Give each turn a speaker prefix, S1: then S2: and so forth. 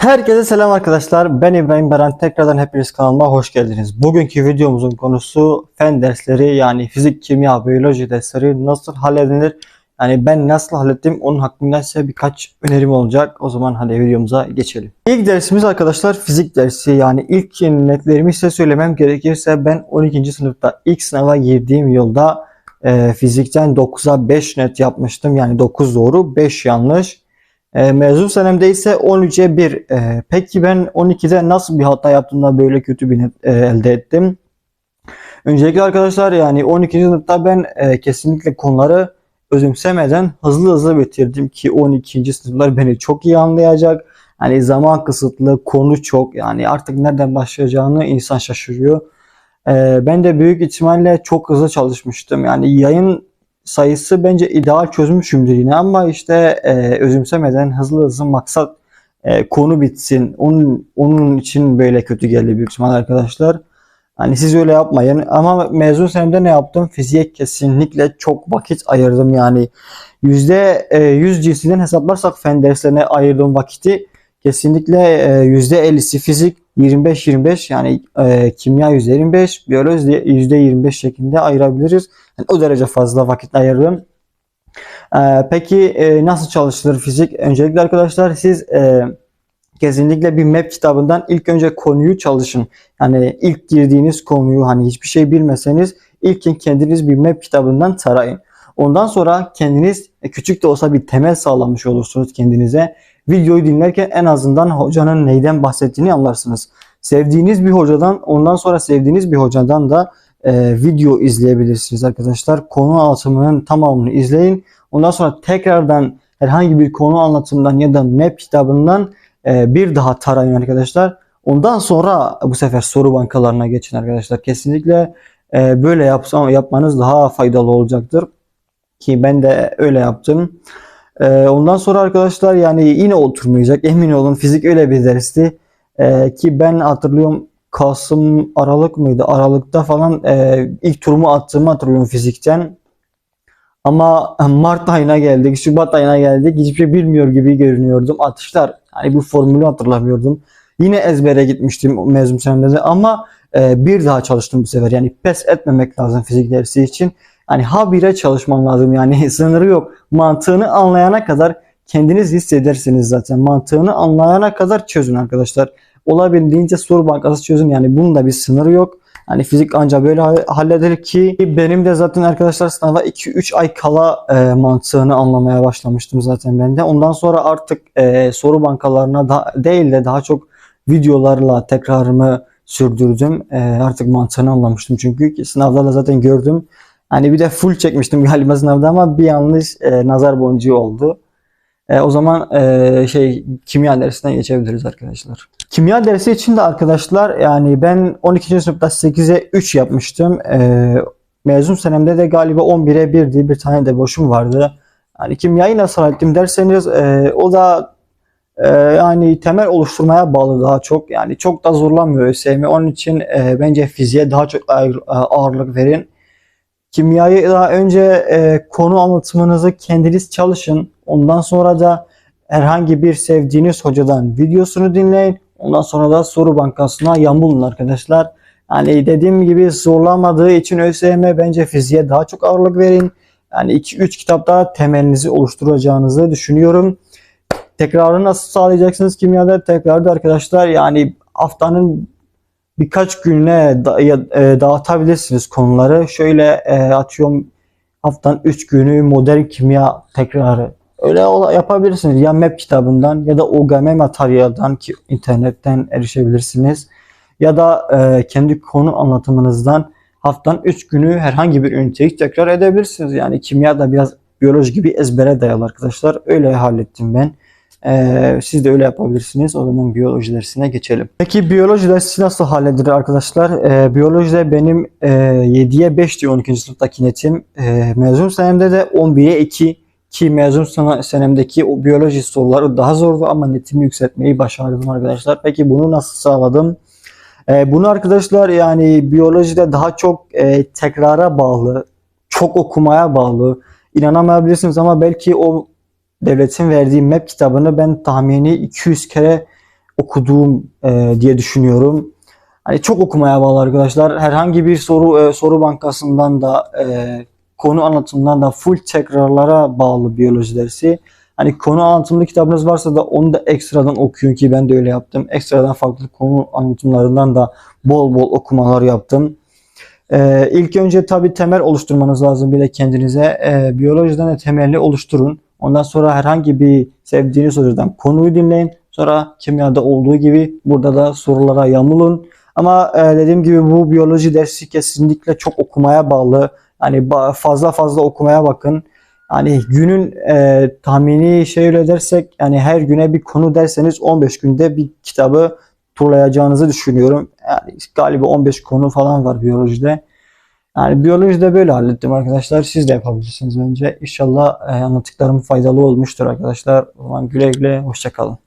S1: Herkese selam arkadaşlar. Ben İbrahim Beren. Tekrardan hepiniz kanalıma hoş geldiniz. Bugünkü videomuzun konusu fen dersleri yani fizik, kimya, biyoloji dersleri nasıl halledilir? Yani ben nasıl hallettim onun hakkında size birkaç önerim olacak. O zaman hadi videomuza geçelim. İlk dersimiz arkadaşlar fizik dersi. Yani ilk netlerimi size söylemem gerekirse ben 12. sınıfta ilk sınava girdiğim yılda e, fizikten 9'a 5 net yapmıştım. Yani 9 doğru 5 yanlış. E, mezun senemde ise 13'e 1. E, peki ben 12'de nasıl bir hata yaptığımda böyle kötü bir net e, elde ettim? Öncelikle arkadaşlar yani 12. sınıfta ben e, kesinlikle konuları özümsemeden hızlı hızlı bitirdim ki 12. sınıflar beni çok iyi anlayacak. Hani zaman kısıtlı, konu çok yani artık nereden başlayacağını insan şaşırıyor. E, ben de büyük ihtimalle çok hızlı çalışmıştım. Yani yayın sayısı bence ideal çözmüşümdür yine ama işte e, özümsemeden hızlı hızlı maksat e, konu bitsin. Onun, onun için böyle kötü geldi büyük ihtimal arkadaşlar. Hani siz öyle yapmayın. Ama mezun senemde ne yaptım? Fiziğe kesinlikle çok vakit ayırdım. Yani yüzde e, yüz cinsinden hesaplarsak fen derslerine ayırdığım vakiti kesinlikle e, yüzde 50'si fizik 25-25 yani e, kimya %25 biyoloji %25 şeklinde ayırabiliriz. Yani o derece fazla vakit ayırdım. E, peki e, nasıl çalışılır fizik? Öncelikle arkadaşlar siz e, kesinlikle bir map kitabından ilk önce konuyu çalışın. Yani ilk girdiğiniz konuyu hani hiçbir şey bilmeseniz ilk kendiniz bir map kitabından tarayın. Ondan sonra kendiniz e, küçük de olsa bir temel sağlamış olursunuz kendinize. Videoyu dinlerken en azından hocanın neyden bahsettiğini anlarsınız. Sevdiğiniz bir hocadan ondan sonra sevdiğiniz bir hocadan da e, video izleyebilirsiniz arkadaşlar. Konu anlatımının tamamını izleyin. Ondan sonra tekrardan herhangi bir konu anlatımından ya da map kitabından e, bir daha tarayın arkadaşlar. Ondan sonra bu sefer soru bankalarına geçin arkadaşlar. Kesinlikle e, böyle yapsam, yapmanız daha faydalı olacaktır. Ki ben de öyle yaptım. E, ondan sonra arkadaşlar yani yine oturmayacak. Emin olun fizik öyle bir dersti. E, ki ben hatırlıyorum Kasım Aralık mıydı? Aralıkta falan e, ilk turumu attığımı hatırlıyorum fizikten. Ama Mart ayına geldik, Şubat ayına geldik. Hiçbir şey bilmiyor gibi görünüyordum. Atışlar, hani bu formülü hatırlamıyordum. Yine ezbere gitmiştim mezun senemde de ama e, bir daha çalıştım bu sefer. Yani pes etmemek lazım fizik dersi için. Yani habire çalışman lazım yani sınırı yok. Mantığını anlayana kadar kendiniz hissedersiniz zaten. Mantığını anlayana kadar çözün arkadaşlar. Olabildiğince soru bankası çözün yani bunun da bir sınırı yok. Hani fizik ancak böyle halledilir ki benim de zaten arkadaşlar sınava 2-3 ay kala e, mantığını anlamaya başlamıştım zaten ben de. Ondan sonra artık e, soru bankalarına da, değil de daha çok videolarla tekrarımı sürdürdüm. E, artık mantığını anlamıştım çünkü sınavda zaten gördüm. Hani bir de full çekmiştim galiba sınavda ama bir yanlış e, nazar boncuğu oldu. E, o zaman e, şey kimya dersinden geçebiliriz arkadaşlar. Kimya dersi için de arkadaşlar yani ben 12. sınıfta 8'e 3 yapmıştım. E, mezun senemde de galiba 11'e 1 diye bir tane de boşum vardı. Yani kimyayı nasıl hallettim derseniz e, o da e, yani temel oluşturmaya bağlı daha çok. Yani çok da zorlanmıyor ÖSYM. Onun için e, bence fiziğe daha çok ağırlık verin. Kimyayı daha önce e, konu anlatımınızı kendiniz çalışın. Ondan sonra da herhangi bir sevdiğiniz hocadan videosunu dinleyin. Ondan sonra da soru bankasına yambulun arkadaşlar. Yani dediğim gibi zorlamadığı için ÖSYM bence fiziğe daha çok ağırlık verin. Yani 2-3 kitapta temelinizi oluşturacağınızı düşünüyorum. Tekrarı nasıl sağlayacaksınız kimyada? Tekrarda arkadaşlar yani haftanın birkaç gününe da, e, dağıtabilirsiniz konuları. Şöyle e, atıyorum haftanın 3 günü modern kimya tekrarı. Öyle yapabilirsiniz. Ya map kitabından ya da OGM materyaldan ki internetten erişebilirsiniz. Ya da e, kendi konu anlatımınızdan haftanın 3 günü herhangi bir üniteyi tekrar edebilirsiniz. Yani kimya da biraz biyoloji gibi ezbere dayalı arkadaşlar. Öyle hallettim ben. Ee, siz de öyle yapabilirsiniz. O zaman biyoloji dersine geçelim. Peki biyoloji dersi nasıl halledilir arkadaşlar? Ee, biyolojide benim e, 7'ye 5 diyor 12. sınıftaki netim. E, mezun senemde de 11'e 2 ki mezun senemdeki o biyoloji soruları daha zordu ama netimi yükseltmeyi başardım arkadaşlar. Peki bunu nasıl sağladım? E, bunu arkadaşlar yani biyolojide daha çok e, tekrara bağlı, çok okumaya bağlı. İnanamayabilirsiniz ama belki o devletin verdiği map kitabını ben tahmini 200 kere okuduğum e, diye düşünüyorum. Hani çok okumaya bağlı arkadaşlar. Herhangi bir soru e, soru bankasından da e, konu anlatımından da full tekrarlara bağlı biyoloji dersi. Hani konu anlatımlı kitabınız varsa da onu da ekstradan okuyun ki ben de öyle yaptım. Ekstradan farklı konu anlatımlarından da bol bol okumalar yaptım. Ee, ilk önce tabii temel oluşturmanız lazım bile kendinize. Ee, biyolojiden de temelini oluşturun. Ondan sonra herhangi bir sevdiğiniz hocadan konuyu dinleyin. Sonra kimyada olduğu gibi burada da sorulara yamulun. Ama e, dediğim gibi bu biyoloji dersi kesinlikle çok okumaya bağlı. Yani fazla fazla okumaya bakın. Yani günün e, tahmini şöyle dersek yani her güne bir konu derseniz 15 günde bir kitabı turlayacağınızı düşünüyorum. Yani galiba 15 konu falan var biyolojide. Yani biyolojide böyle hallettim arkadaşlar. Siz de yapabilirsiniz bence. İnşallah e, anlattıklarım faydalı olmuştur arkadaşlar. O zaman güle güle hoşçakalın.